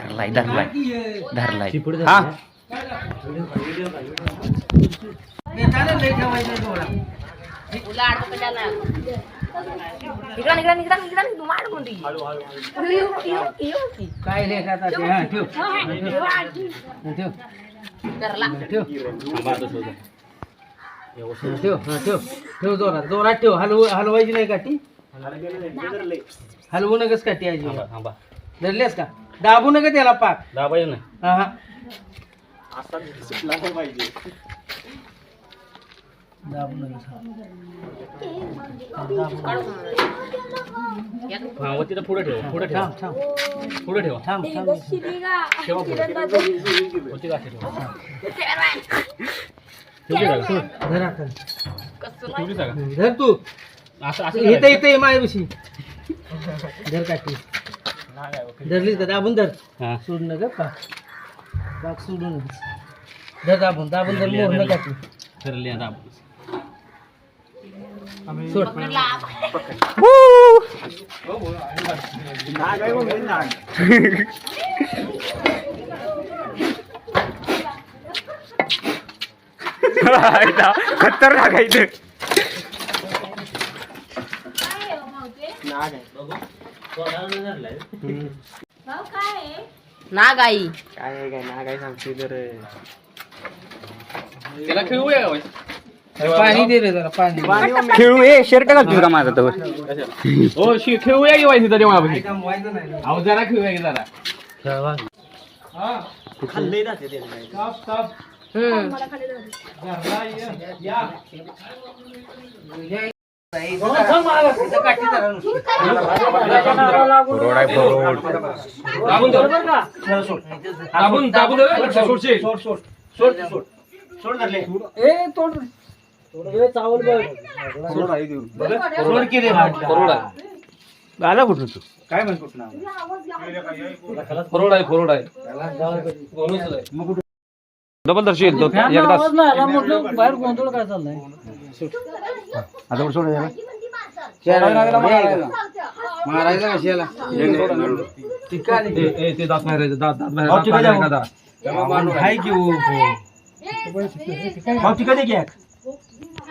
धरलाय धरलाय. धरलाय. हा. तू हा ठेव. ठेव. ठेव ठेव हा ठेव. ठेव जोरात जोरात ठेव. हलवू हलवायची नाही काठी हलवू नकच काठी आजी? धरलेस का? दाबू नका त्याला पाक. दाबायचं नाही. हा हा दाबू नका हा व तिथं पुढे ठेव पुढे ठेव. थांब थांब. पुढे ठेव. थांब थांब. ठेवा पुढे. वरती गाठी ठेवा. ठेवली जागा सोड. धर आता. ठेवली जागा. धर तू. असं असं इथं करायचं. इथं मायापाशी. धर काठी. धरलीस का? दाबून धर. हा. सोड नका पाक पाक सोडू नका? धर दाबून. दाबून धर मोर नका काठी ठरली आता आपण. सोड. खतर टाकायचं नागाई त्याला खेळूया पाणी दे रे जरा पाणी. खेळू ए शर्ट घालतो का माझा तर. हो शि खेळूया की वाईस तरी अहो जरा खेळूया की जरा. हा. या. आला कुठून तू काय म्हणतो कुठं फरोड आहे फरोड आहे डबल एकदा बाहेर गोंधळ काय चाललाय? आता कुठं सोड याला मारायला कशाला? ते दात बाहेर दात दात अहो, दात आहे? की हो? हो ठिकाणी घ्या?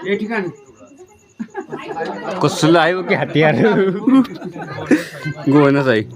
हे ठिकाणी. कसलं आहे की हत्यार. गोवनच आहे का?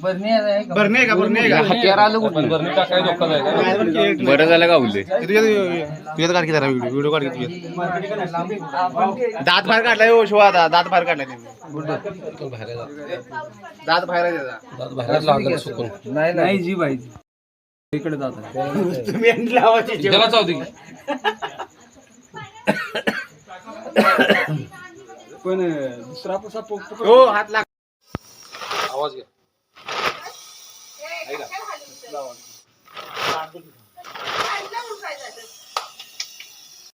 बरणी आहे का? हत्यार आलं कुठून? बरणी टाकाय धोका आहे बरं झालं का बोलले तुझ्यात काढ की जरा व्हिडिओ व्हिडिओ काढ की तुझ्यात. दात बाहेर काढलाय हो शिवा आता दात बाहेर काढलाय दात बाहेर आहे त्याचा. नाही नाही. जी बाई. इकडे जात त्याला चावते पण दुसरा कसा पोकतो हो हात लाग आवाज घ्या দেখলাম আর কি